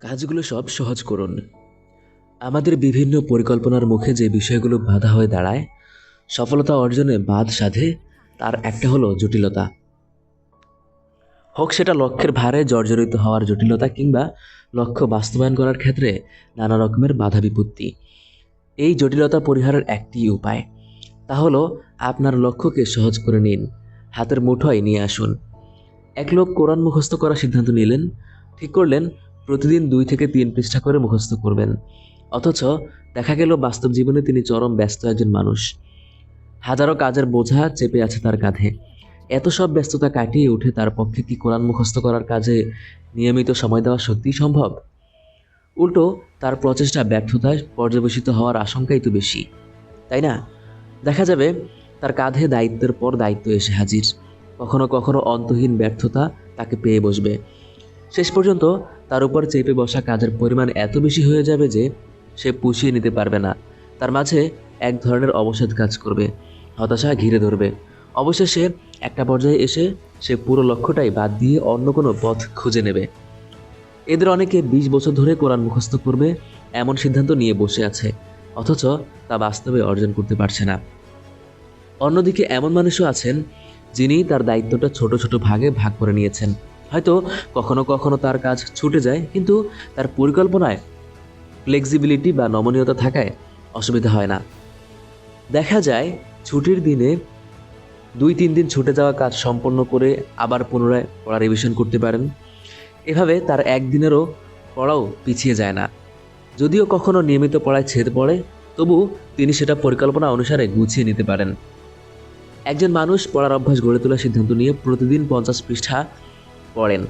কাজগুলো সব সহজ করুন। আমাদের বিভিন্ন পরিকল্পনার মুখে যে বিষয়গুলো বাধা হয়ে দাঁড়ায়, সফলতা অর্জনে বাদ সাধে, তার একটা হলো জটিলতা। হোক সেটা লক্ষ্যের ভারে জর্জরিত হওয়ার জটিলতা কিংবা লক্ষ্য বাস্তবায়ন করার ক্ষেত্রে নানা রকমের বাধা বিপত্তি। এই জটিলতা পরিহারের একটি উপায়। তা হলো আপনার লক্ষ্যকে সহজ করে নিন, হাতের মুঠোয় নিয়ে আসুন। এক লোক কোরআন মুখস্থ করার সিদ্ধান্ত নিলেন, ঠিক করলেন প্রতিদিন দুই থেকে তিন পৃষ্ঠা করে মুখস্থ করবেন। অথচ দেখা গেল বাস্তব জীবনে তিনি চরম ব্যস্ত একজন মানুষ। হাজারো কাজের বোঝা চেপে আছে তার কাঁধে। এত সব ব্যস্ততা কাটিয়ে উঠে তার পক্ষে কি কোরআন মুখস্থ করার কাজে নিয়মিত সময় দেওয়া সত্যিই সম্ভব? উল্টো, তার প্রচেষ্টা ব্যর্থতায় পর্যবেসিত হওয়ার আশঙ্কাই তো বেশি। তাই না? দেখা যাবে তার কাঁধে দায়িত্বের পর দায়িত্ব এসে হাজির। কখনো কখনো অন্তহীন ব্যর্থতা তাকে পেয়ে বসবে। শেষ পর্যন্ত তার উপর চেপে বসা কাজের পরিমাণ এত বেশি হয়ে যাবে যে সে পুষিয়ে নিতে পারবে না। তার মাঝে এক ধরনের অবসাদ কাজ করবে, হতাশা ঘিরে ধরবে। অবশেষে একটা পর্যায়ে এসে সে পুরো লক্ষ্যটাই বাদ দিয়ে অন্য কোনো পথ খুঁজে নেবে। এদের অনেকে বিশ বছর ধরে কোরআন মুখস্থ করবে, এমন সিদ্ধান্ত নিয়ে বসে আছে, অথচ তা বাস্তবে অর্জন করতে পারছে না। অন্যদিকে এমন মানুষও আছেন যিনি তার দায়িত্বটা ছোট ছোট ভাগে ভাগ করে নিয়েছেন। হয়তো কখনো কখনো তার কাজ ছুটে যায়, কিন্তু তার পরিকল্পনায় ফ্লেক্সিবিলিটি বা নমনীয়তা থাকায় অসুবিধা হয় না। দেখা যায়, ছুটির দিনে দুই তিন দিন ছুটে যাওয়া কাজ সম্পন্ন করে আবার পুনরায় পড়া রিভিশন করতে পারেন। এভাবে তার একদিনেরও পড়াও পিছিয়ে যায় না। যদিও কখনো নিয়মিত পড়ায় ছেদ পড়ে, তবু তিনি সেটা পরিকল্পনা অনুসারে গুছিয়ে নিতে পারেন। একজন মানুষ পড়ার অভ্যাস গড়ে তোলার সিদ্ধান্ত নিয়ে প্রতিদিন পঞ্চাশ পৃষ্ঠা পড়েন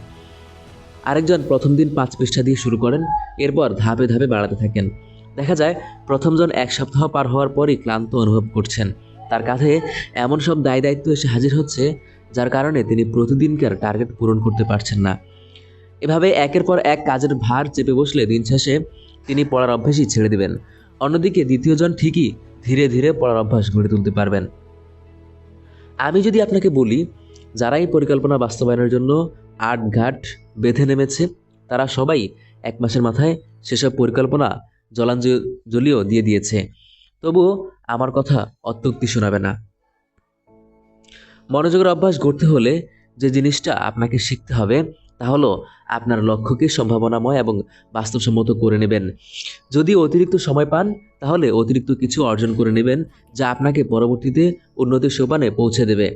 আরেকজন প্রথম দিন পাঁচ পৃষ্ঠা দিয়ে শুরু করেন, এরপর ধাপে ধাপে বাড়াতে থাকেন। দেখা যায় প্রথমজন এক সপ্তাহ পার হওয়ার পরই ক্লান্ত অনুভব করছেন। তার কাঁধে এমন সব দায় দায়িত্ব এসে হাজির হচ্ছে, যার কারণে তিনি প্রতিদিনকার টার্গেট পূরণ করতে পারছেন না। এভাবে একের পর এক কাজের ভার চেপে বসলে দিন শেষে তিনি পড়ার অভ্যাসই ছেড়ে দেবেন। অন্যদিকে দ্বিতীয়জন ঠিকই ধীরে ধীরে পড়ার অভ্যাস গড়ে তুলতে পারবেন। আমি যদি আপনাকে বলি, যারা এই পরিকল্পনা বাস্তবায়নের জন্য আট ঘাট বেঁধে নেমেছে। তারা সবাই এক মাসের মাথায় সেসব পরিকল্পনা জলাঞ্জলিও দিয়ে দিয়েছে। তবুও আমার কথা অত্যুক্তি শোনাবে না। মনোযোগের অভ্যাস গড়তে হলে যে জিনিসটা আপনাকে শিখতে হবে, তা হলো আপনার লক্ষ্যকে সম্ভাবনাময় এবং বাস্তবসম্মত করে নেবেন। যদি অতিরিক্ত সময় পান, তাহলে অতিরিক্ত কিছু অর্জন করে নেবেন, যা আপনাকে পরবর্তীতে উন্নতির সোপানে পৌঁছে দেবে।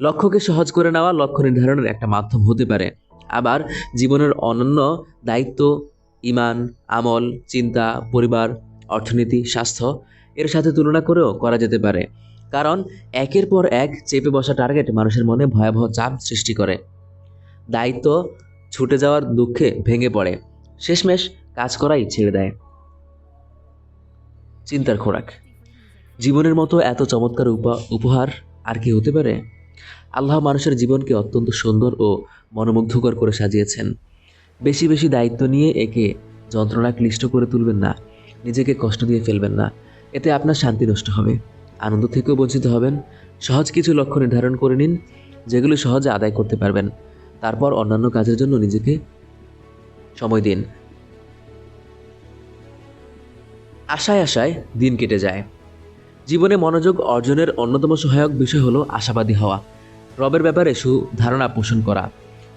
লক্ষ্যকে সহজ করে নেওয়া লক্ষ্য নির্ধারণের একটা মাধ্যম হতে পারে। আবার জীবনের অনন্য দায়িত্ব, ইমান, আমল, চিন্তা, পরিবার, অর্থনীতি, স্বাস্থ্য, এর সাথে তুলনা করেও করা যেতে পারে। কারণ একের পর এক চেপে বসা টার্গেট মানুষের মনে ভয়াবহ চাপ সৃষ্টি করে। দায়িত্ব ছুটে যাওয়ার দুঃখে ভেঙে পড়ে। শেষমেশ কাজ করাই ছেড়ে দেয়। চিন্তার খোরাক। জীবনের মতো এত চমৎকার উপা উপহার আর কি হতে পারে? আল্লাহ মানুষের জীবনকে অত্যন্ত সুন্দর ও মনোমুগ্ধকর করে সাজিয়েছেন। বেশি বেশি দায়িত্ব নিয়ে একে যন্ত্রণা ক্লিষ্ট করে তুলবেন না, নিজেকে কষ্ট দিয়ে ফেলবেন না। এতে আপনার শান্তি নষ্ট হবে। আনন্দ থেকেও বঞ্চিত হবেন। সহজ কিছু লক্ষ্য নির্ধারণ করে নিন, যেগুলো সহজে আদায় করতে পারবেন। তারপর অন্যান্য কাজের জন্য নিজেকে সময় দিন। আশায় আশায় দিন কেটে যায়। জীবনে মনোযোগ অর্জনের অন্যতম সহায়ক বিষয় হলো আশাবাদী হওয়া। রবের ব্যাপারে সুধারণা পোষণ করা।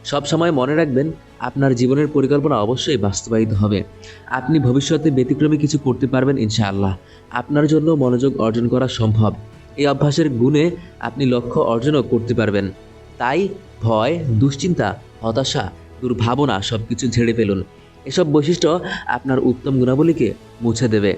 সব সময় মনে রাখবেন, আপনার জীবনের পরিকল্পনা অবশ্যই বাস্তবায়িত হবে। আপনি ভবিষ্যতে ব্যতিক্রমী কিছু করতে পারবেন ইনশাআল্লাহ। আপনার জন্য মনোযোগ অর্জন করা সম্ভব। এই অভ্যাসের গুণে আপনি লক্ষ্য অর্জনও করতে পারবেন। তাই ভয়, দুশ্চিন্তা, হতাশা, দুর্ভাবনা সব কিছু ঝেড়ে ফেলুন। এসব বৈশিষ্ট্য আপনার উত্তম গুণাবলীকে মুছে দেবে।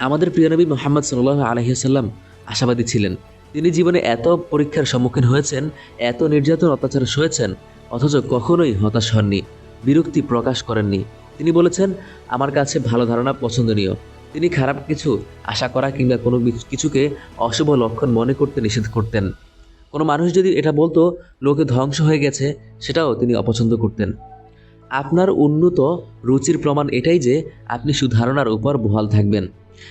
আমাদের প্রিয়নবী মোহাম্মদ সাল্লাহ আলহিসাল্লাম আশাবাদী ছিলেন। তিনি জীবনে এত পরীক্ষার সম্মুখীন হয়েছেন, এত নির্যাতন অত্যাচার সয়েছেন, অথচ কখনোই হতাশ হননি, বিরক্তি প্রকাশ করেননি। তিনি বলেছেন, আমার কাছে ভালো ধারণা পছন্দনীয়। তিনি খারাপ কিছু আশা করা কিংবা কোনো কিছুকে অশুভ লক্ষণ মনে করতে নিষেধ করতেন। কোনো মানুষ যদি এটা বলতো, লোকে ধ্বংস হয়ে গেছে, সেটাও তিনি অপছন্দ করতেন। আপনার উন্নত রুচির প্রমাণ এটাই যে, আপনি সুধারণার উপর বহাল থাকবেন।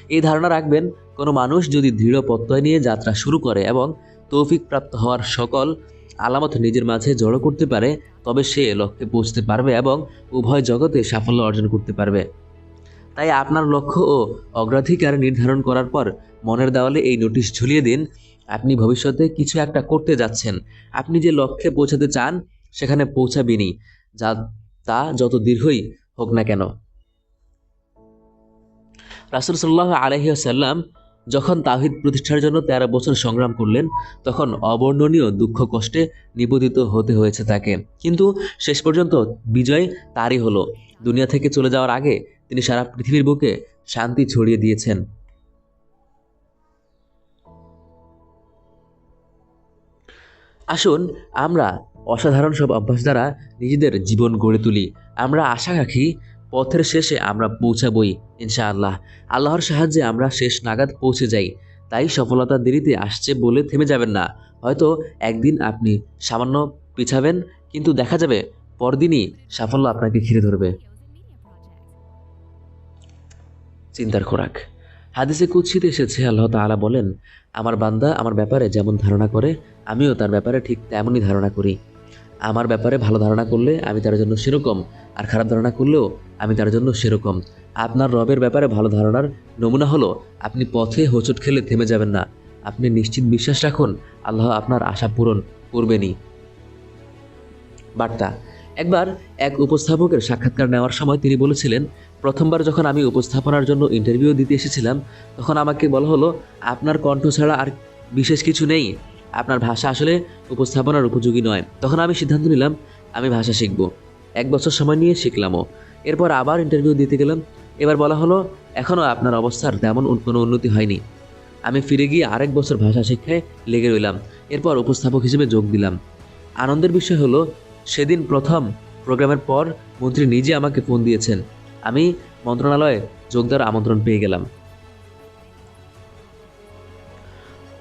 এই ধারণা রাখবেন, কোনো মানুষ যদি দৃঢ় প্রত্যয় নিয়ে যাত্রা শুরু করে এবং তৌফিক প্রাপ্ত হওয়ার সকল আলামত নিজের মাঝে জড়ো করতে পারে, তবে সে লক্ষ্যে পৌঁছতে পারবে এবং উভয় জগতে সাফল্য অর্জন করতে পারবে। তাই আপনার লক্ষ্য ও অগ্রাধিকার নির্ধারণ করার পর মনের দেওয়ালে এই নোটিশ ঝুলিয়ে দিন, আপনি ভবিষ্যতে কিছু একটা করতে যাচ্ছেন। আপনি যে লক্ষ্যে পৌঁছাতে চান, সেখানে পৌঁছাবেনই, যা তা যত দীর্ঘই হোক না কেন। রাসুল সাল্লাহ আলহিহাসাল্লাম যখন তাহিদ প্রতিষ্ঠার জন্য তেরো বছর সংগ্রাম করলেন, তখন অবর্ণনীয় দুঃখ কষ্টে নিবেদিত হতে হয়েছে তাকে। কিন্তু শেষ পর্যন্ত বিজয় তারই হলো। দুনিয়া থেকে চলে যাওয়ার আগে তিনি সারা পৃথিবীর বুকে শান্তি ছড়িয়ে দিয়েছেন। আসুন, আমরা অসাধারণ সব অভ্যাস দ্বারা নিজেদের জীবন গড়ে তুলি। আমরা আশা রাখি পথের শেষে আমরা পৌঁছাবই, ইনশাআল্লাহ। আল্লাহর সাহায্যে আমরা শেষ নাগাদ পৌঁছে যাই। তাই সফলতা দেরিতে আসছে বলে থেমে যাবেন না। হয়তো একদিন আপনি সামান্য পিছাবেন, কিন্তু দেখা যাবে পরদিনই সাফল্য আপনাকে ঘিরে ধরবে। চিন্তার খোরাক। হাদিসে কুৎসিতে এসেছে, আল্লাহ তাআলা বলেন, আমার বান্দা আমার ব্যাপারে যেমন ধারণা করে, আমিও তার ব্যাপারে ঠিক তেমনই ধারণা করি। আমার ব্যাপারে ভালো ধারণা করলে আমি তার জন্য সেরকম, আর খারাপ ধারণা করলেও আমি তার জন্য সেরকম। আপনার রবের ব্যাপারে ভালো ধারণার নমুনা হলো, আপনি পথে হোঁচট খেলে থেমে যাবেন না। আপনি নিশ্চিত বিশ্বাস রাখুন, আল্লাহ আপনার আশা পূরণ করবেনই। বার্তা। একবার এক উপস্থাপকের সাক্ষাৎকার নেওয়ার সময় তিনি বলেছিলেন, প্রথমবার যখন আমি উপস্থাপনার জন্য ইন্টারভিউ দিতে এসেছিলাম, তখন আমাকে বলা হলো, আপনার কণ্ঠ ছাড়া আর বিশেষ কিছু নেই। আপনার ভাষা আসলে উপস্থাপনার উপযোগী নয়। তখন আমি সিদ্ধান্ত নিলাম, আমি ভাষা শিখব। এক বছর সময় নিয়ে শিখলামও। এরপর আবার ইন্টারভিউ দিতে গেলাম। এবার বলা হলো এখনও আপনার অবস্থার তেমন কোনো উন্নতি হয়নি। আমি ফিরে গিয়ে আরেক বছর ভাষা শিক্ষায় লেগে রইলাম। এরপর উপস্থাপক হিসেবে যোগ দিলাম। আনন্দের বিষয় হলো, সেদিন প্রথম প্রোগ্রামের পর মন্ত্রী নিজে আমাকে ফোন দিয়েছেন। আমি মন্ত্রণালয়ে যোগ দেওয়ার আমন্ত্রণ পেয়ে গেলাম।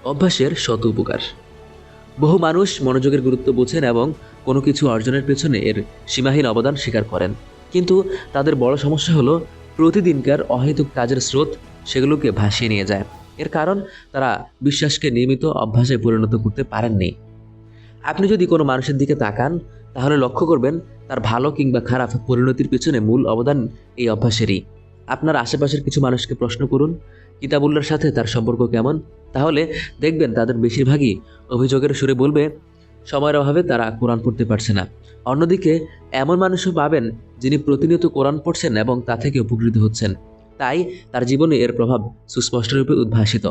অভ্যাসের শত উপকার। বহু মানুষ মনোযোগের গুরুত্ব বোঝেন এবং কোনো কিছু অর্জনের পেছনে এর সীমাহীন অবদান স্বীকার করেন। কিন্তু তাদের বড় সমস্যা হলো, প্রতিদিনকার অহেতুক কাজের স্রোত সেগুলোকে ভাসিয়ে নিয়ে যায়। এর কারণ, তারা বিশ্বাসকে নিয়মিত অভ্যাসে পরিণত করতে পারেননি। আপনি যদি কোনো মানুষের দিকে তাকান, তাহলে লক্ষ্য করবেন, তার ভালো কিংবা খারাপ পরিণতির পেছনে মূল অবদান এই অভ্যাসেরই। আপনার আশেপাশের কিছু মানুষকে প্রশ্ন করুন কিতাবুল্লার সাথে তার সম্পর্ক কেমন? তাহলে দেখবেন তাদের বেশিরভাগই অভিযোগের সুরে বলবে, সময়ের অভাবে তারা কোরআন পড়তে পারছে না। অন্যদিকে এমন মানুষও পাবেন যিনি প্রতিনিয়ত কোরআন পড়ছেন এবং তা থেকে উপকৃত হচ্ছেন। তাই তার জীবনে এর প্রভাব সুস্পষ্টরূপে উদ্ভাসিত।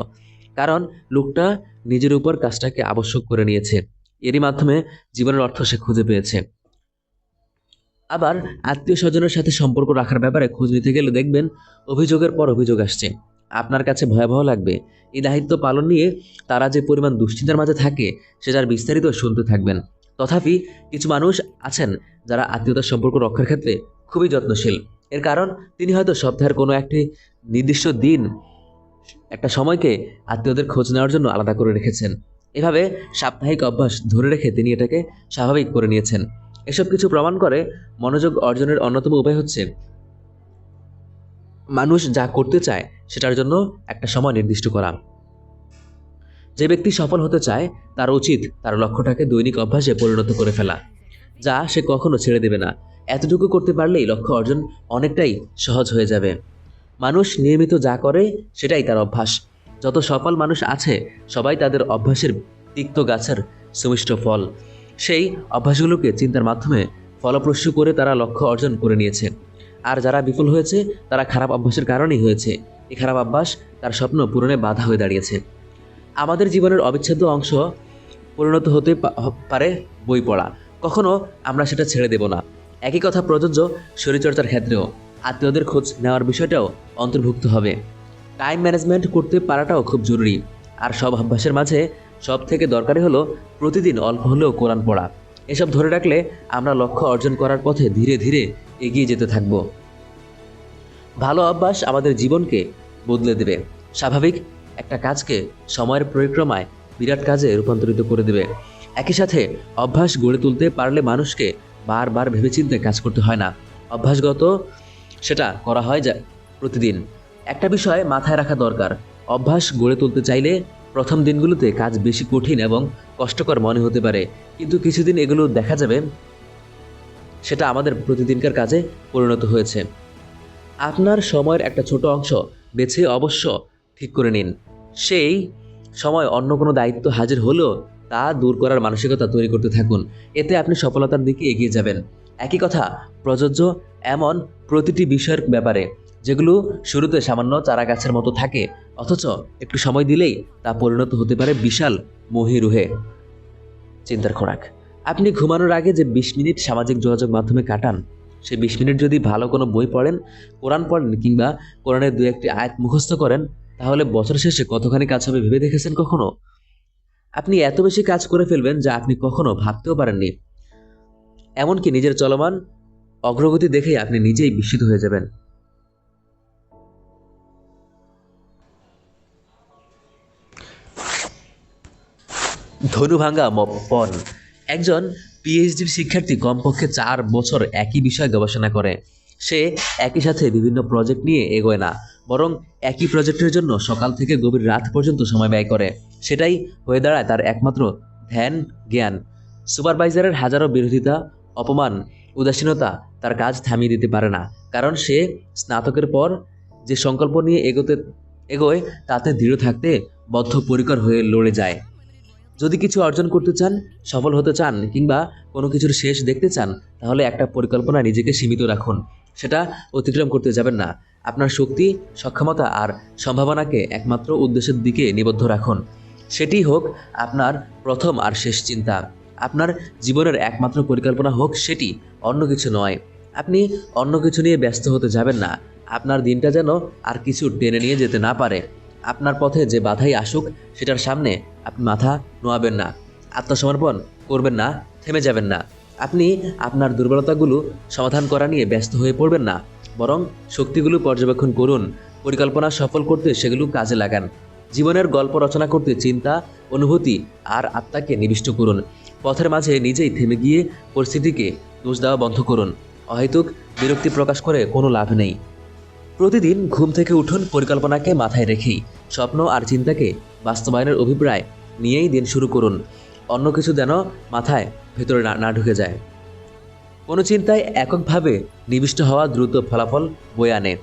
কারণ লোকটা নিজের উপর কাজটাকে আবশ্যক করে নিয়েছে। এরই মাধ্যমে জীবনের অর্থ সে খুঁজে পেয়েছে। আবার আত্মীয় স্বজনের সাথে সম্পর্ক রাখার ব্যাপারে খোঁজ নিতে গেলে দেখবেন অভিযোগের পর অভিযোগ আসছে। আপনার কাছে ভয়াবহ লাগবে। এই দায়িত্ব পালন নিয়ে তারা যে পরিমাণ দুশ্চিন্তার মাঝে থাকে সেটার বিস্তারিত শুনতে থাকবেন। তথাপি কিছু মানুষ আছেন যারা আত্মীয়তার সম্পর্ক রক্ষার ক্ষেত্রে খুবই যত্নশীল। এর কারণ, তিনি হয়তো সপ্তাহের কোনো একটি নির্দিষ্ট দিন একটা সময়কে আত্মীয়দের খোঁজ নেওয়ার জন্য আলাদা করে রেখেছেন। এভাবে সাপ্তাহিক অভ্যাস ধরে রেখে তিনি এটাকে স্বাভাবিক করে নিয়েছেন। এসব কিছু প্রমাণ করে মনোযোগ অর্জনের অন্যতম উপায় হচ্ছে, মানুষ যা করতে চায় সেটার জন্য একটা সময় নির্দিষ্ট করা। যে ব্যক্তি সফল হতে চায়, তার উচিত তার লক্ষ্যটাকে দৈনিক অভ্যাসে পরিণত করে ফেলা, যা সে কখনো ছেড়ে দেবে না। এতটুকু করতে পারলেই লক্ষ্য অর্জন অনেকটাই সহজ হয়ে যাবে। মানুষ নিয়মিত যা করে, সেটাই তার অভ্যাস। যত সফল মানুষ আছে, সবাই তাদের অভ্যাসের তিক্ত গাছের সুমিষ্ট ফল। সেই অভ্যাসগুলোকে চিন্তার মাধ্যমে ফলপ্রসূ করে তারা লক্ষ্য অর্জন করে নিয়েছে। আর যারা বিফল হয়েছে, তারা খারাপ অভ্যাসের কারণেই হয়েছে। এই খারাপ অভ্যাস তার স্বপ্ন পূরণে বাধা হয়ে দাঁড়িয়েছে। আমাদের জীবনের অবিচ্ছেদ্য অংশ পরিণত হতে পারে বই পড়া। কখনো আমরা সেটা ছেড়ে দেব না। একই কথা প্রযোজ্য শরীরচর্চার ক্ষেত্রেও। আত্মীয়দের খোঁজ নেওয়ার বিষয়টাও অন্তর্ভুক্ত হবে। টাইম ম্যানেজমেন্ট করতে পারাটাও খুব জরুরি। আর সব অভ্যাসের মাঝে সব থেকে দরকারি হলো প্রতিদিন অল্প হলেও কোরআন পড়া। এসব ধরে রাখলে আমরা লক্ষ্য অর্জন করার পথে ধীরে ধীরে এগিয়ে যেতে থাকব। ভালো অভ্যাস আমাদের জীবনকে বদলে দেবে। স্বাভাবিক একটা কাজকে সময়ের পরিক্রমায় বিরাট কাজে রূপান্তরিত করে দেবে। একই সাথে অভ্যাস গড়ে তুলতে পারলে মানুষকে বারবার ভেবেচিন্তে কাজ করতে হয় না। অভ্যাসগত সেটা করা হয় যা প্রতিদিন। একটা বিষয় মাথায় রাখা দরকার। অভ্যাস গড়ে তুলতে চাইলে প্রথম দিনগুলোতে কাজ বেশি কঠিন এবং কষ্টকর মনে হতে পারে। কিন্তু কিছুদিন এগুলো দেখা যাবে, সেটা আমাদের প্রতিদিনকার কাজে পরিণত হয়েছে। আপনার সময়ের একটা ছোট অংশ বেছে অবশ্য ঠিক করে নিন। সেই সময় অন্য কোনো দায়িত্ব হাজির হলেও তা দূর করার মানসিকতা তৈরি করতে থাকুন। এতে আপনি সফলতার দিকে এগিয়ে যাবেন। একই কথা, প্রযোজ্য এমন প্রতিটি বিষয়ের ব্যাপারে, যেগুলো শুরুতে সামান্য চারা গাছের মতো থাকে, অথচ একটু সময় দিলেই তা পরিণত হতে পারে বিশাল মহিরুহে। চিন্তার খোরাক। আপনি ঘুমানোর আগে যে বিশ মিনিট সামাজিক যোগাযোগ মাধ্যমে কাটান সেই বিশ মিনিট যদি ভালো কোনো বই পড়েন, কোরআন পড়েন কিংবা কোরআনের দু একটি আয়াত মুখস্থ করেন তাহলে বছর শেষে কতখানি কাজ হবে ভেবে দেখেছেন কখনো? আপনি এত বেশি কাজ করে ফেলবেন যা আপনি কখনো ভাবতেও পারেননি। এমনকি নিজের চলমান অগ্রগতি দেখেই আপনি নিজেই বিস্মিত হয়ে যাবেন। ধনুভাঙ্গা পণ একজন পিএইচডির শিক্ষার্থী কমপক্ষে চার বছর একই বিষয়ে গবেষণা করে। সে একই সাথে বিভিন্ন প্রজেক্ট নিয়ে এগোয় না। বরং একই প্রজেক্টের জন্য সকাল থেকে গভীর রাত পর্যন্ত সময় ব্যয় করে। সেটাই হয়ে দাঁড়ায় তার একমাত্র ধ্যান, জ্ঞান। সুপারভাইজারের হাজারো বিরোধিতা, অপমান, উদাসীনতা তার কাজ থামিয়ে দিতে পারে না। কারণ সে স্নাতকের পর যে সংকল্প নিয়ে এগোতে, এগোয় তাতে দৃঢ় থাকতে বদ্ধপরিকর হয়ে লড়ে যায়। যদি কিছু অর্জন করতে চান, সফল হতে চান, কিংবা কোনো কিছুর শেষ দেখতে চান, তাহলে একটা পরিকল্পনা নিজেকে সীমিত রাখুন। সেটা অতিক্রম করতে যাবেন না। আপনার শক্তি, সক্ষমতা আর সম্ভাবনাকে একমাত্র উদ্দেশ্যের দিকে নিবদ্ধ রাখুন। সেটি হোক আপনার প্রথম আর শেষ চিন্তা। আপনার জীবনের একমাত্র পরিকল্পনা হোক সেটি, অন্য কিছু নয়। আপনি অন্য কিছু নিয়ে ব্যস্ত হতে যাবেন না। আপনার দিনটা যেন আর কিছু টেনে নিয়ে যেতে না পারে। আপনার পথে যে বাধাই আসুক, সেটার সামনে আপনি মাথা নোয়াবেন না। আত্মসমর্পণ করবেন না, থেমে যাবেন না। আপনি আপনার দুর্বলতাগুলো সমাধান করা নিয়ে ব্যস্ত হয়ে পড়বেন না। বরং শক্তিগুলো পর্যবেক্ষণ করুন, পরিকল্পনা সফল করতে সেগুলো কাজে লাগান। জীবনের গল্প রচনা করতে চিন্তা, অনুভূতি আর আত্মাকে নিবিষ্ট করুন। পথের মাঝে নিজেই থেমে গিয়ে পরিস্থিতিকে দোষ দেওয়া বন্ধ করুন। অহেতুক বিরক্তি প্রকাশ করে কোনো লাভ নেই। প্রতিদিন ঘুম থেকে উঠুন পরিকল্পনাকে মাথায় রেখেই। স্বপ্ন আর চিন্তাকে বাস্তবায়নের অভিপ্রায় নিয়েই দিন শুরু করুন। অন্য কিছু যেন মাথায় ভেতরে না ঢুকে যায়। কোনো চিন্তায় এককভাবে নিবিষ্ট হওয়া দ্রুত ফলাফল বয়ে আনে।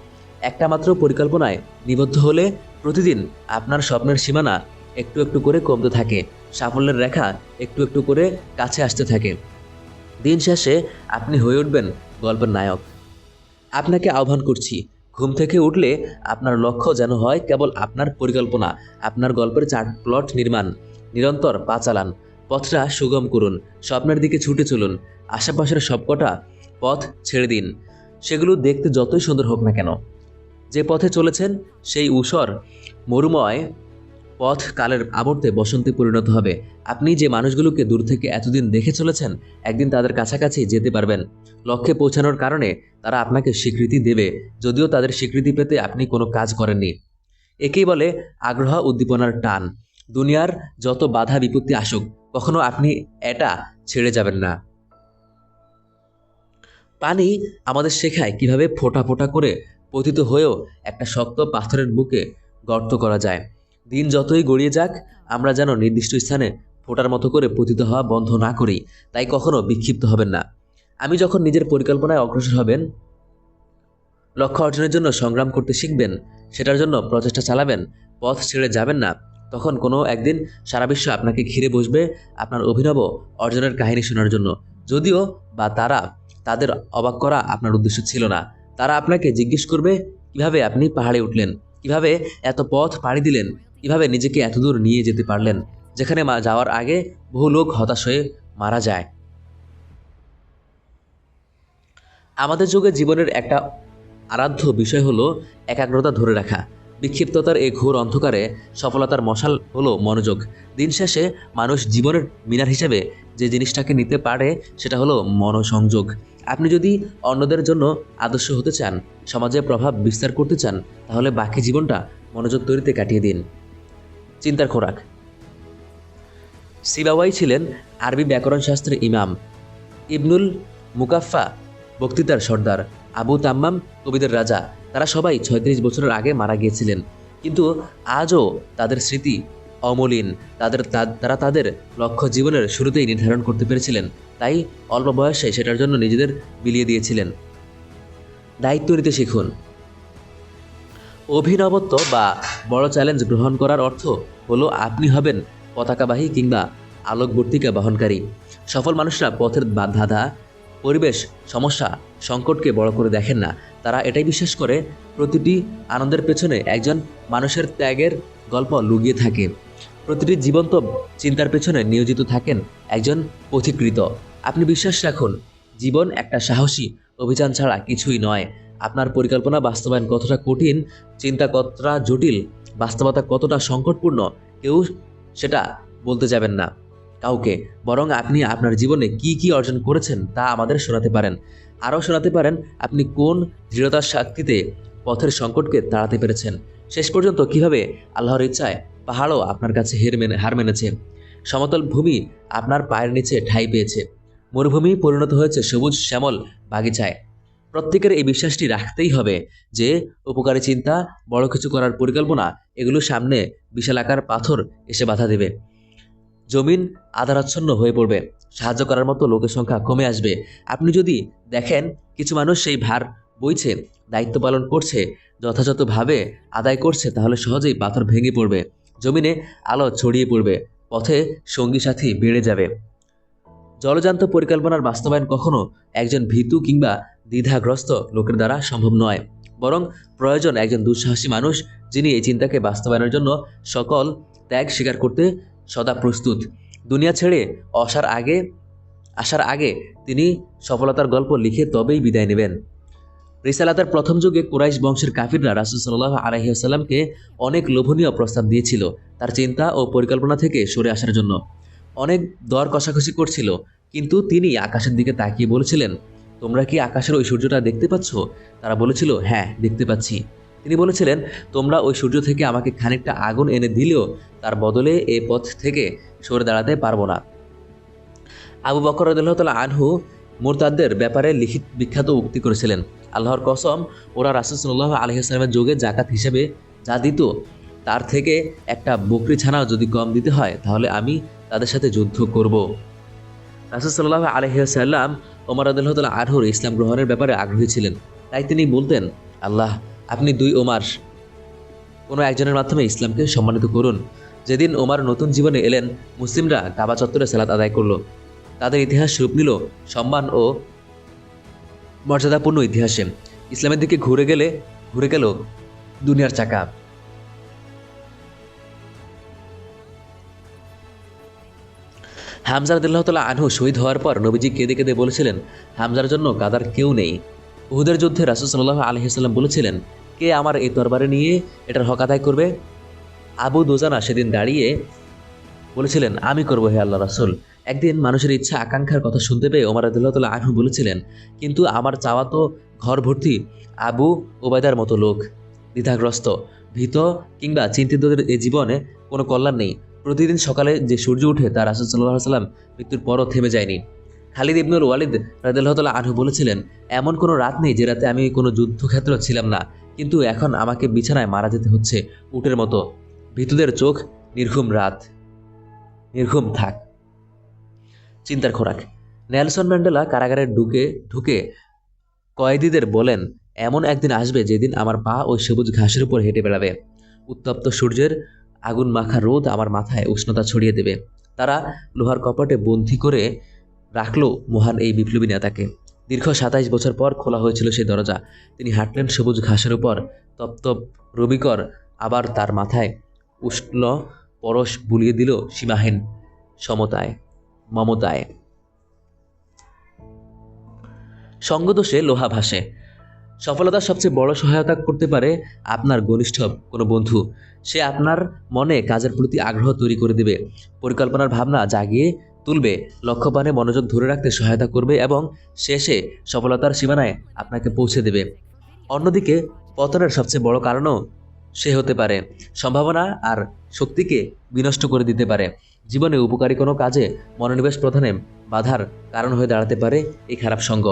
একটা মাত্র পরিকল্পনায় নিবদ্ধ হলে প্রতিদিন আপনার স্বপ্নের সীমানা একটু একটু করে কমতে থাকে, সাফল্যের রেখা একটু একটু করে কাছে আসতে থাকে। দিন শেষে আপনি হয়ে উঠবেন গল্পের নায়ক। আপনাকে আহ্বান করছি, ঘুম থেকে উঠলে আপনার লক্ষ্য যেন হয় কেবল আপনার পরিকল্পনা, আপনার গল্পের চার্ট প্লট নির্মাণ। নিরন্তর পা চালান পথটা সুগম করুন, স্বপ্নের দিকে ছুটে চলুন, আশেপাশের সবকটা পথ ছেড়ে দিন। সেগুলো দেখতে যতই সুন্দর হোক না কেন। যে পথে চলেছেন, সেই উষর মরুময় পথ কালের আবর্তে বসন্তে পরিণত হবে। আপনি যে মানুষগুলোকে দূর থেকে এতদিন দেখে চলেছেন, একদিন তাদের কাছাকাছি যেতে পারবেন। লক্ষ্যে পৌঁছানোর কারণে তারা আপনাকে স্বীকৃতি দেবে, যদিও তাদের স্বীকৃতি পেতে আপনি কোনো কাজ করেননি। একেই বলে আগ্রহ উদ্দীপনার টান। দুনিয়ার যত বাধা বিপত্তি আসুক, কখনো আপনি এটা ছেড়ে যাবেন না। পানি আমাদের শেখায় কীভাবে ফোঁটা ফোটা করে পতিত হয়েও একটা শক্ত পাথরের বুকে গর্ত করা যায়। দিন যতই গড়িয়ে যাক, আমরা যেন নির্দিষ্ট স্থানে ফোটার মতো করে পতিত হওয়া বন্ধ না করি, তাই কখনো বিক্ষিপ্ত হবেন না। আমি যখন নিজের পরিকল্পনায় অগ্রসর হবেন, লক্ষ্য অর্জনের জন্য সংগ্রাম করতে শিখবেন, সেটার জন্য প্রচেষ্টা চালাবেন, পথ ছেড়ে যাবেন না। তখন কোনো একদিন সারা বিশ্ব আপনাকে ঘিরে বসবে আপনার অভিনব, অর্জনের কাহিনী শোনার জন্য। যদিও বা তারা তাদের অবাক করা আপনার উদ্দেশ্য ছিল না। তারা আপনাকে জিজ্ঞেস করবে, কীভাবে আপনি পাহাড়ে উঠলেন? কীভাবে এত পথ পাড়ি দিলেন? কীভাবে নিজেকে এতদূর নিয়ে যেতে পারলেন? যেখানে মা যাওয়ার আগে বহু লোক হতাশ হয়ে মারা যায়। আমাদের যুগে জীবনের একটা আরাধ্য বিষয় হলো একাগ্রতা ধরে রাখা। বিক্ষিপ্ততার এই ঘোর অন্ধকারে সফলতার মশাল হলো মনোযোগ। দিন শেষে মানুষ জীবনের মিনার হিসেবে যে জিনিসটাকে নিতে পারে, সেটা হলো মনোসংযোগ। আপনি যদি অন্যদের জন্য আদর্শ হতে চান, সমাজে প্রভাব বিস্তার করতে চান, তাহলে বাকি জীবনটা মনোযোগ তৈরিতে কাটিয়ে দিন। চিন্তার খোরাক। সিবাওয়াই ছিলেন আরবি ব্যাকরণ শাস্ত্রের ইমাম। ইবনুল মুকাফফা বক্তৃতার সর্দার। আবু তাম্মাম কবিদের রাজা। তারা সবাই ছয়ত্রিশ বছরের আগে মারা গিয়েছিলেন। কিন্তু আজও তাদের স্মৃতি অমলিন। তাদের তারা তাদের লক্ষ্য জীবনের শুরুতেই নির্ধারণ করতে পেরেছিলেন। তাই অল্প বয়সে সেটার জন্য নিজেদের বিলিয়ে দিয়েছিলেন। দায়িত্ব নিতে শিখুন। অভিনবত্ব বা বড় চ্যালেঞ্জ গ্রহণ করার অর্থ হলো আপনি হবেন পতাকাবাহী কিংবা আলোকবর্তিকা বহনকারী। সফল মানুষরা পথের বা- ধাঁধা, পরিবেশ, সমস্যা, সংকটকে বড় করে দেখেন না। তারা এটাই বিশ্বাস করে, প্রতিটি আনন্দের পেছনে একজন মানুষের ত্যাগের গল্প লুকিয়ে থাকে। প্রতিটি জীবন্ত চিন্তার পেছনে নিয়োজিত থাকেন একজন পথিকৃত আপনি বিশ্বাস রাখুন, জীবন একটা সাহসী অভিযান ছাড়া কিছুই নয়। আপনার পরিকল্পনা বাস্তবায়ন কতটা কঠিন, চিন্তা কতটা জটিল, বাস্তবতা কতটা সংকটপূর্ণ, কেউ সেটা বলতে যাবেন না। কাউকে, বরং আপনি আপনার জীবনে কি কি অর্জন করেছেন তা আমাদের শোনাতে পারেন। আরও শোনাতে পারেন আপনি কোন দৃঢ়তার শক্তিতে পথের সংকটকে তাড়াতে পেরেছেন। শেষ পর্যন্ত কীভাবে আল্লাহর ইচ্ছায় পাহাড়ও আপনার কাছে হের মেনে হার মেনেছে। সমতল ভূমি আপনার পায়ের নিচে ঠাঁই পেয়েছে। মরুভূমি পরিণত হয়েছে সবুজ শ্যামল বাগিচায়। প্রত্যেকের এই বিশ্বাসটি রাখতেই হবে যে উপকারী চিন্তা বড় কিছু করার পরিকল্পনা এগুলো সামনে বিশাল আকার পাথর এসে বাধা দেবে। জমিন আধারাচ্ছন্ন হয়ে পড়বে। সাহায্য করার মতো লোকের সংখ্যা কমে আসবে। আপনি যদি দেখেন কিছু মানুষ সেই ভার বইছে, দায়িত্ব পালন করছে, যথাযথভাবে আদায় করছে, তাহলে সহজেই পাথর ভেঙে পড়বে। জমিনে আলো ছড়িয়ে পড়বে, পথে সঙ্গী সাথী বেড়ে যাবে। জলজান্ত পরিকল্পনার বাস্তবায়ন কখনো একজন ভীতু কিংবা দ্বিধাগ্রস্ত লোকের দ্বারা সম্ভব নয়। বরং প্রয়োজন একজন দুঃসাহসী মানুষ যিনি এই চিন্তাকে বাস্তবায়নের জন্য সকল ত্যাগ স্বীকার করতে সদা প্রস্তুত। দুনিয়া ছেড়ে আসার আগে আসার আগে তিনি সফলতার গল্প লিখে তবেই বিদায় নেবেন। রিসালাতের প্রথম যুগে কুরাইশ বংশের কাফিররা রাসুল সাল্লাহ আলহিহাস্লামকে অনেক লোভনীয় প্রস্তাব দিয়েছিল তার চিন্তা ও পরিকল্পনা থেকে সরে আসার জন্য। অনেক দর কষাকষি করছিল, কিন্তু তিনি আকাশের দিকে তাকিয়ে বলেছিলেন, তোমরা কি আকাশের ওই সূর্যটা দেখতে পাচ্ছ? তারা বলেছিল হ্যাঁ দেখতে পাচ্ছি। তিনি বলেছিলেন, তোমরা ওই সূর্য থেকে আমাকে খানিকটা আগুন এনে দিলেও তার বদলে এ পথ থেকে সরে দাঁড়াতে পারব না। আবু বকর রদুল্লাহ তালা আনহু মোরতাদদের ব্যাপারে লিখিত বিখ্যাত উক্তি করেছিলেন, আল্লাহর কসম, ওরা রাসুসল্লাহ আলহিহাস্লামের যোগে জাকাত হিসেবে যা দিত, তার থেকে একটা বকরি ছানাও যদি কম দিতে হয়, তাহলে আমি তাদের সাথে যুদ্ধ করব। রাসুসাল্লাহ আলহিহাসাল্লাম ওমর আদুল্লাহ আনহুর ইসলাম গ্রহণের ব্যাপারে আগ্রহী ছিলেন। তাই তিনি বলতেন, আল্লাহ আপনি দুই ওমার। কোনো একজনের মাধ্যমে ইসলামকে সম্মানিত করুন। যেদিন ওমার নতুন জীবনে এলেন, মুসলিমরা কাবা চত্বরে সালাত আদায় করল। তাদের ইতিহাস রূপ নিল সম্মান ও মর্যাদাপূর্ণ ইতিহাসে। ইসলামের দিকে ঘুরে গেলে, ঘুরে গেল দুনিয়ার চাকা। হামজার দিল্লাহ তালা আনহু শহীদ হওয়ার পর নবীজি কেঁদে কেঁদে বলেছিলেন, হামজার জন্য কাদার কেউ নেই। উহুদের যুদ্ধে রাসুল সাল্লাহ আলহিসাল্লাম বলেছিলেন কে আমার এই দরবারে নিয়ে এটার হক আদায় করবে? আবু দোজানা সেদিন দাঁড়িয়ে বলেছিলেন, আমি করব হে আল্লাহ রাসুল। একদিন মানুষের ইচ্ছা, আকাঙ্ক্ষার কথা শুনতে পেয়ে ওমর আদুল্লাহ তাল্লাহ আনহু বলেছিলেন, কিন্তু আমার চাওয়া তো ঘর ভর্তি আবু ওবায়দার মতো লোক, দ্বিধাগ্রস্ত, ভীত কিংবা চিন্তিতদের এই জীবনে কোনো কল্যাণ নেই। প্রতিদিন সকালে যে সূর্য উঠে তা রাসুল সাল্লাহ সাল্লাম মৃত্যুর পরও থেমে যায়নি। খালিদ ইবনুল ওয়ালিদ রাদিল্লাহ তাল্লাহ আনহু বলেছিলেন, এমন কোনো রাত নেই যে রাতে আমি কোনো যুদ্ধক্ষেত্র ছিলাম না। কিন্তু এখন আমাকে বিছানায় মারা যেতে হচ্ছে উটের মতো। ভীতুদের চোখ নির্ঘুম রাত। নির্ঘুম থাক। চিন্তার খোরাক। নেলসন ম্যান্ডেলা কারাগারে ঢুকে ঢুকে কয়েদিদের বলেন, এমন একদিন আসবে যেদিন আমার পা ওই সবুজ ঘাসের উপর হেঁটে বেড়াবে। উত্তপ্ত সূর্যের আগুন মাখা রোদ আমার মাথায় উষ্ণতা ছড়িয়ে দেবে। তারা লোহার কপাটে বন্দি করে রাখল মহান এই বিপ্লবী নেতাকে। দীর্ঘ সাতাইশ বছর পর খোলা হয়েছিল সেই দরজা। তিনি হাঁটলেন সবুজ ঘাসের উপর। তপ্ত রবিকর আবার তার মাথায় উষ্ণ পরশ বুলিয়ে দিল সীমাহীন সমতায়, মমতায়। সঙ্গদোষে লোহা ভাসে। সফলতার সবচেয়ে বড় সহায়তা করতে পারে আপনার ঘনিষ্ঠ কোনো বন্ধু। সে আপনার মনে কাজের প্রতি আগ্রহ তৈরি করে দেবে। পরিকল্পনার ভাবনা জাগিয়ে তুলবে। লক্ষ্যপানে মনোযোগ ধরে রাখতে সহায়তা করবে এবং শেষে সফলতার সীমানায় আপনাকে পৌঁছে দেবে। অন্যদিকে, পতনের সবচেয়ে বড় কারণও সে হতে পারে। সম্ভাবনা আর শক্তিকে বিনষ্ট করে দিতে পারে। জীবনে উপকারী কোনো কাজে মনোনিবেশ প্রধানে বাধার কারণ হয়ে দাঁড়াতে পারে এই খারাপ সঙ্গ।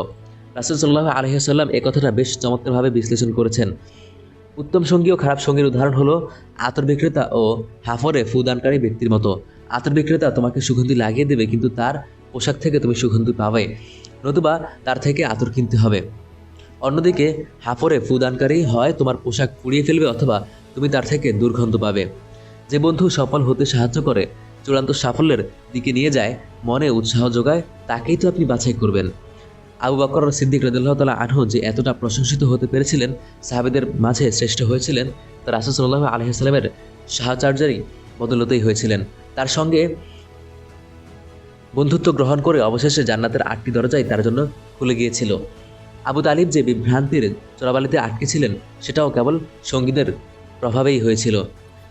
রাসুলসাল্লাহ আলহিহাল্লাম এ কথাটা বেশ চমৎকারভাবে বিশ্লেষণ করেছেন। উত্তম সঙ্গী ও খারাপ সঙ্গীর উদাহরণ হলো আতর বিক্রেতা ও হাফরে ফুদানকারী ব্যক্তির মতো। আতর বিক্রেতা তোমাকে সুগন্ধি লাগিয়ে দেবে, কিন্তু তার পোশাক থেকে তুমি সুগন্ধি পাবে। নতুবা তার থেকে আতর কিনতে হবে। অন্যদিকে হাফরে ফুদানকারী হয়, তোমার পোশাক পুড়িয়ে ফেলবে অথবা তুমি তার থেকে দুর্গন্ধ পাবে। যে বন্ধু সফল হতে সাহায্য করে, চূড়ান্ত সাফল্যের দিকে নিয়ে যায়, মনে উৎসাহ যোগায়, তাকেই তো আপনি বাছাই করবেন। আবু বকর সিদ্দিক রদুল্লাহ তালা আনহু যে এতটা প্রশংসিত হতে পেরেছিলেন, সাহাবেদের মাঝে শ্রেষ্ঠ হয়েছিলেন, তার রাসুল সাল্লাহ আলহিসাল্লামের সাহচার্যারই বদলতেই হয়েছিলেন। তার সঙ্গে বন্ধুত্ব গ্রহণ করে অবশেষে জান্নাতের আটটি দরজাই তার জন্য খুলে গিয়েছিল। আবু তালিব যে বিভ্রান্তির চোরাবালিতে আটকে ছিলেন, সেটাও কেবল সঙ্গীদের প্রভাবেই হয়েছিল।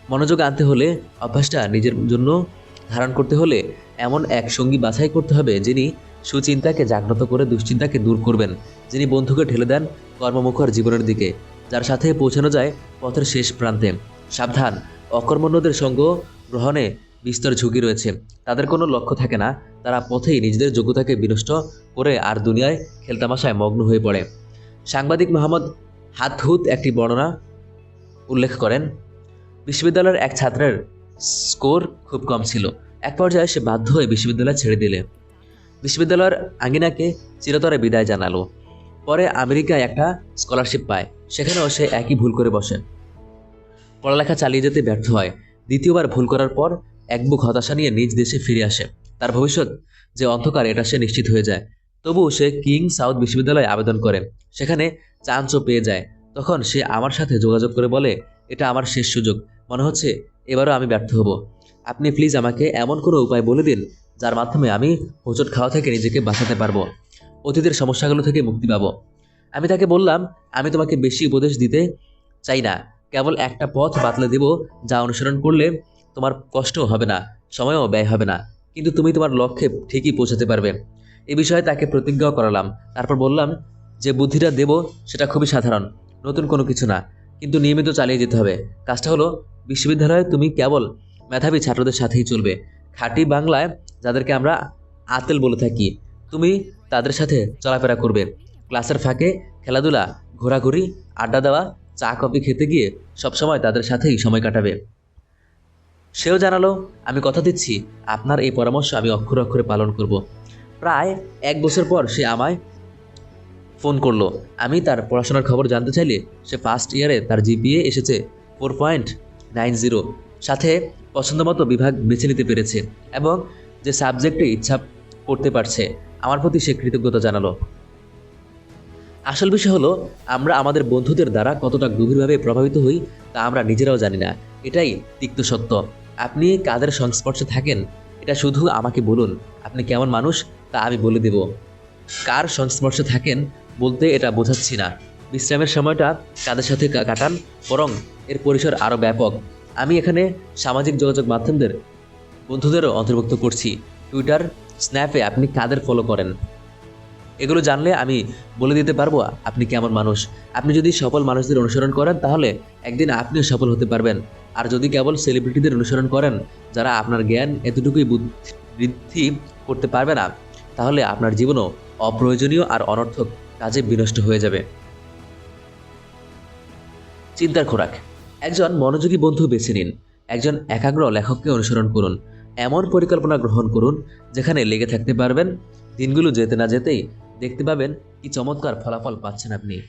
মনোযোগ আনতে হলে, অভ্যাসটা নিজের জন্য ধারণ করতে হলে এমন এক সঙ্গী বাছাই করতে হবে যিনি সুচিন্তাকে জাগ্রত করে দুশ্চিন্তাকে দূর করবেন, যিনি বন্ধুকে ঠেলে দেন কর্মমুখর জীবনের দিকে, যার সাথে পৌঁছানো যায় পথের শেষ প্রান্তে। সাবধান, অকর্মণ্যদের সঙ্গ গ্রহণে বিস্তর ঝুঁকি রয়েছে। তাদের কোনো লক্ষ্য থাকে না। তারা পথেই নিজেদের যোগ্যতাকে বিনষ্ট করে আর দুনিয়ায় খেলতামাশায় মগ্ন হয়ে পড়ে। সাংবাদিক মোহাম্মদ হাতহুত একটি বর্ণনা উল্লেখ করেন, বিশ্ববিদ্যালয়ের এক ছাত্রের স্কোর খুব কম ছিল। এক পর্যায়ে সে বাধ্য হয়ে বিশ্ববিদ্যালয় ছেড়ে দিলে। বিশ্ববিদ্যালয়ের আঙ্গিনাকে চিরতরে বিদায় জানালো। পরে আমেরিকায় একটা স্কলারশিপ পায়। সেখানেও সে একই ভুল করে বসে। পড়ালেখা চালিয়ে যেতে ব্যর্থ হয়। দ্বিতীয়বার ভুল করার পর এক বুক হতাশা নিয়ে নিজ দেশে ফিরে আসে। তার ভবিষ্যৎ যে অন্ধকার, এটা সে নিশ্চিত হয়ে যায়। তবুও সে কিং সাউথ বিশ্ববিদ্যালয়ে আবেদন করে। সেখানে চান্সও পেয়ে যায়। তখন সে আমার সাথে যোগাযোগ করে বলে, এটা আমার শেষ সুযোগ। মনে হচ্ছে এবারও আমি ব্যর্থ হব। আপনি প্লিজ আমাকে এমন কোনো উপায় বলে দিন, যার মাধ্যমে আমি হোঁচট খাওয়া থেকে নিজেকে বাঁচাতে পারব। অতীতের সমস্যাগুলো থেকে মুক্তি পাবো। আমি তাকে বললাম, আমি তোমাকে বেশি উপদেশ দিতে চাই না। কেবল একটা পথ বাতলে দেব যা অনুসরণ করলে তোমার কষ্টও হবে না, সময়ও ব্যয় হবে না। কিন্তু তুমি তোমার লক্ষ্যে ঠিকই পৌঁছাতে পারবে। এ বিষয়ে তাকে প্রতিজ্ঞাও করালাম। তারপর বললাম, যে বুদ্ধিটা দেব, সেটা খুবই সাধারণ, নতুন কোনো কিছু না। কিন্তু নিয়মিত চালিয়ে যেতে হবে। কাজটা হলো, বিশ্ববিদ্যালয়ে তুমি কেবল মেধাবী ছাত্রদের সাথেই চলবে। খাঁটি বাংলায় যাদেরকে আমরা আতেল বলে থাকি, তুমি তাদের সাথে চলাফেরা করবে। ক্লাসের ফাঁকে খেলাধুলা, ঘোরাঘুরি, আড্ডা দেওয়া, চা, কফি খেতে গিয়ে সবসময় তাদের সাথেই সময় কাটাবে। সেও জানালো, আমি কথা দিচ্ছি, আপনার এই পরামর্শ আমি অক্ষরে অক্ষরে পালন করব। প্রায় এক বছর পর সে আমায় ফোন করল। আমি তার পড়াশোনার খবর জানতে চাইলে সে ফার্স্ট ইয়ারে তার জিপিএ এসেছে ফোর পয়েন্ট নাইন জিরো সাথে পছন্দমতো বিভাগ বেছে নিতে পেরেছে এবং যে সাবজেক্টে ইচ্ছা করতে পারছে, আমার প্রতি সে কৃতজ্ঞতা জানালো। আসল বিষয় হলো, আমরা আমাদের বন্ধুদের দ্বারা কতটা গভীরভাবে প্রভাবিত হই তা আমরা নিজেরাও জানি না। এটাই তিক্ত সত্য। আপনি কাদের সংস্পর্শে থাকেন, এটা শুধু আমাকে বলুন। আপনি কেমন মানুষ, তা আমি বলে দেব। কার সংস্পর্শে থাকেন, বলতে এটা বোঝাচ্ছি না। বিশ্রামের সময়টা কাদের সাথে কাটান, বরং এর পরিসর আরও ব্যাপক। আমি এখানে সামাজিক যোগাযোগ মাধ্যমদের বন্ধুদেরও অন্তর্ভুক্ত করছি। টুইটার, স্ন্যাপে আপনি কাদের ফলো করেন? এগুলো জানলে আমি বলে দিতে পারব আপনি কেমন মানুষ। আপনি যদি সফল মানুষদের অনুসরণ করেন, তাহলে একদিন আপনিও সফল হতে পারবেন। আর যদি কেবল সেলিব্রিটিদের অনুসরণ করেন, যারা আপনার জ্ঞান এতটুকুই বুদ্ধি- বৃদ্ধি করতে পারবে না, তাহলে আপনার জীবনও অপ্রয়োজনীয় আর অনর্থক কাজে বিনষ্ট হয়ে যাবে। চিন্তার খোরাক। একজন মনোযোগী বন্ধু বেছে নিন। একজন একাগ্র লেখককে অনুসরণ করুন। এমন পরিকল্পনা গ্রহণ করুন, যেখানে লেগে থাকতে পারবেন। দিনগুলো যেতে না যেতেই দেখতে পাবেন কি চমৎকার ফলাফল পাচ্ছেন আপনি।